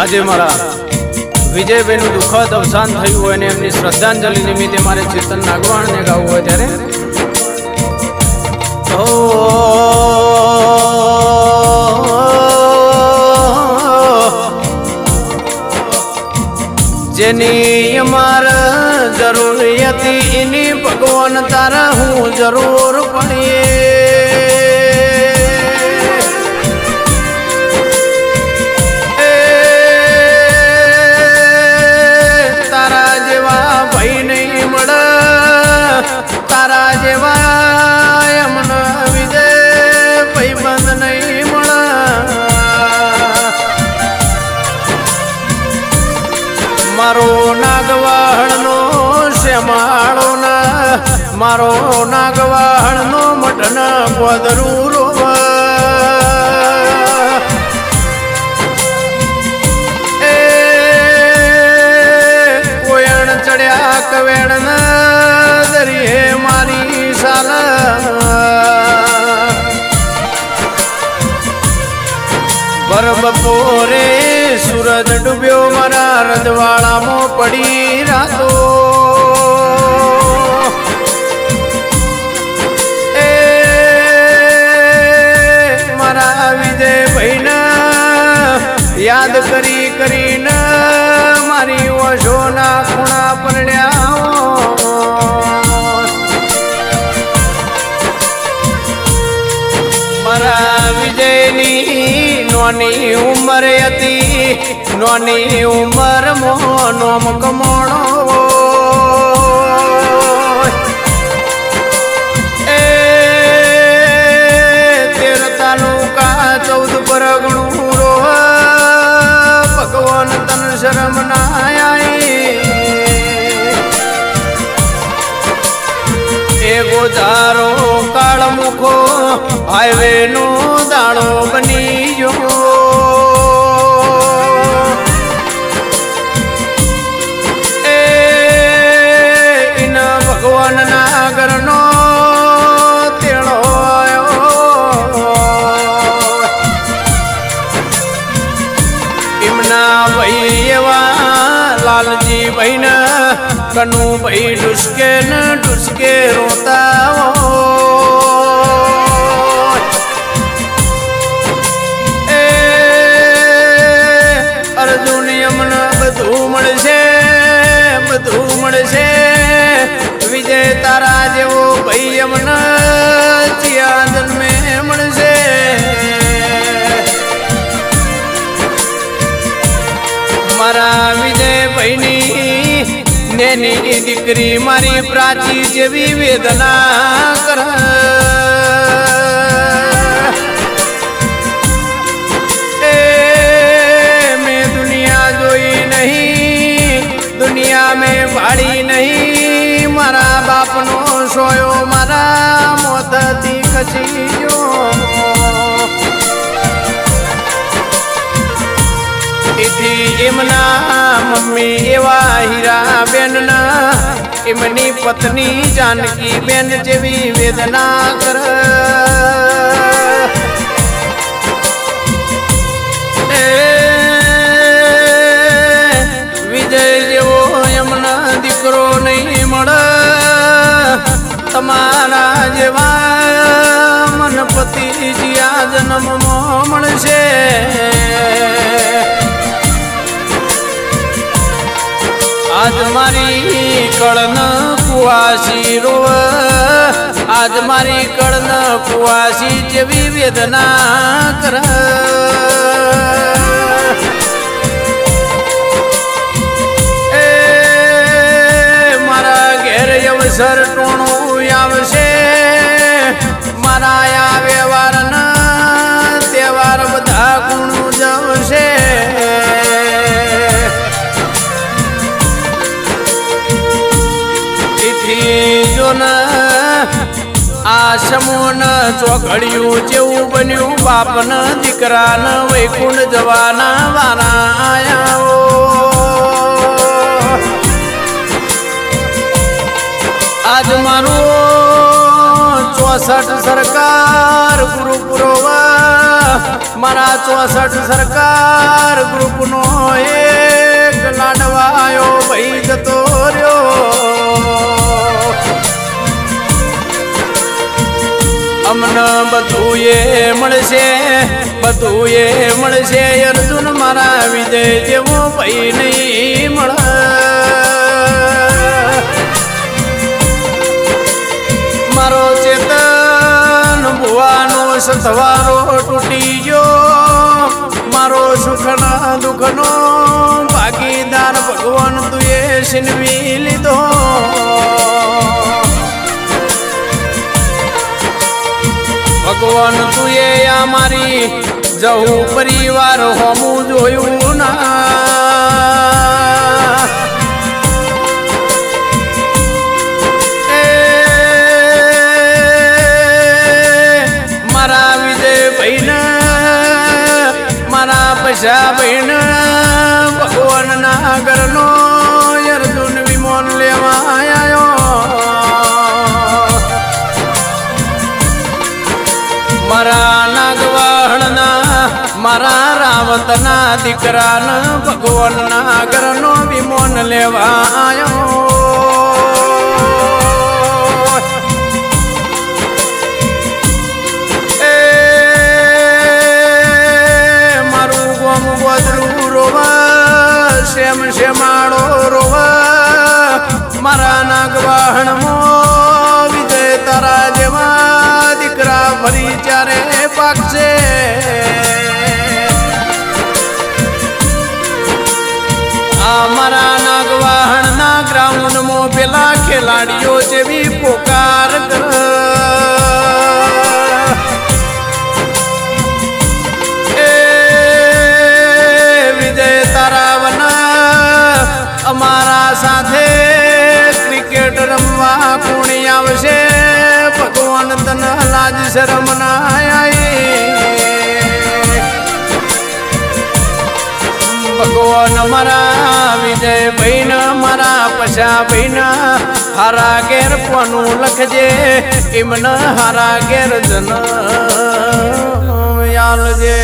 આજે મારા વિજયભાઈનું દુઃખદ અવસાન થયું હોય અને એમની શ્રદ્ધાંજલિ નિમિત્તે મારે ચેતન નાગવાણને ગાવું હોય ત્યારે જેની અમાર જરૂરિયાત એની ભગવાન તારા હું જરૂર મારો નાગવાહણનો મટન પોદરું રોવા. એ કોયણ ચડ્યા કવેણ ના દરિયે મારી સાલ. બર બપોરે સૂરજ ડૂબ્યો મારા રજવાડામાં પડી રાતો. મારા વિજય ભાઈના યાદ કરી કરીને મારી ઓશોના ખૂણા પરણ્યા મારા વિજયની નોની ઉંમર હતી, નોની ઉંમર મોનો કમોણો એ ગોજારો કાળ મુખો હાઈવે નો દાણો બની ગયો. એ ઇના ભગવાન ના ઘરનો એમના ભાઈ એવા લાલજી ભાઈ ને કનુ ભાઈ ડુસકે ને ડુસકે રોતા નેની દીકરી મારી પ્રાચી જેવી વેદના કર. મેં દુનિયા જોઈ નહીં, દુનિયા મેં ભાડી નહીં. મારા બાપનો સોયો મારા મોતથી ખસી ગયો. તેથી એમના મમ્મી એવા હીરા બેન ના એમની પત્ની જાનકી બેન જેવી વેદના કર. વિજય જેવો એમના દીકરો નહીં મળે. તમારા જેવા મનપતિ પતિ જન્મ મળશે. આજ મારી કળન કુવાસી રોવ. આજ મારી કળન કુવાસી જેવી વેદના કર. મારા ઘેર અવસર આ સમૂન ચોકડિયું જેવું બન્યું. બાપન દીકરાન વૈકુંઠ જવાના વાના આયા આજ મારું ચોસઠ સરકાર ગુરુ પુરોવા. મારા ચોસઠ સરકાર ગ્રુપનો એક લાડવાયો ભાઈ જતો રહ્યો. અમને બધું એ મળશે બધું એ મળશે. અર્જુન મારા વિજય જેવો ભાઈ નહીં મળે. મારો ચેતન ભુવાનો સથવારો તૂટી ગયો. મારો સુખના દુઃખનો ભાગીદાર ભગવાન તુએ છીનવી લીધો. આ મારી જવું પરિવાર હોમું જોયું ના. મારા રાવતના દીકરાના ભગવાનના ઘરનો વિમોન લેવા આવ્યો પેલા ખેલાડીઓ જેવી પોકાર વિજય તારાવના અમારા સાથે ક્રિકેટ રમવા કોણી આવશે? ભગવાન તન લાજ શરમ ના ભગવાન મારા વિજય ભાઈન પછા ભાઈન હારા ઘેર કોનું લખજે? એમને હારા ઘેર જન યાલજે.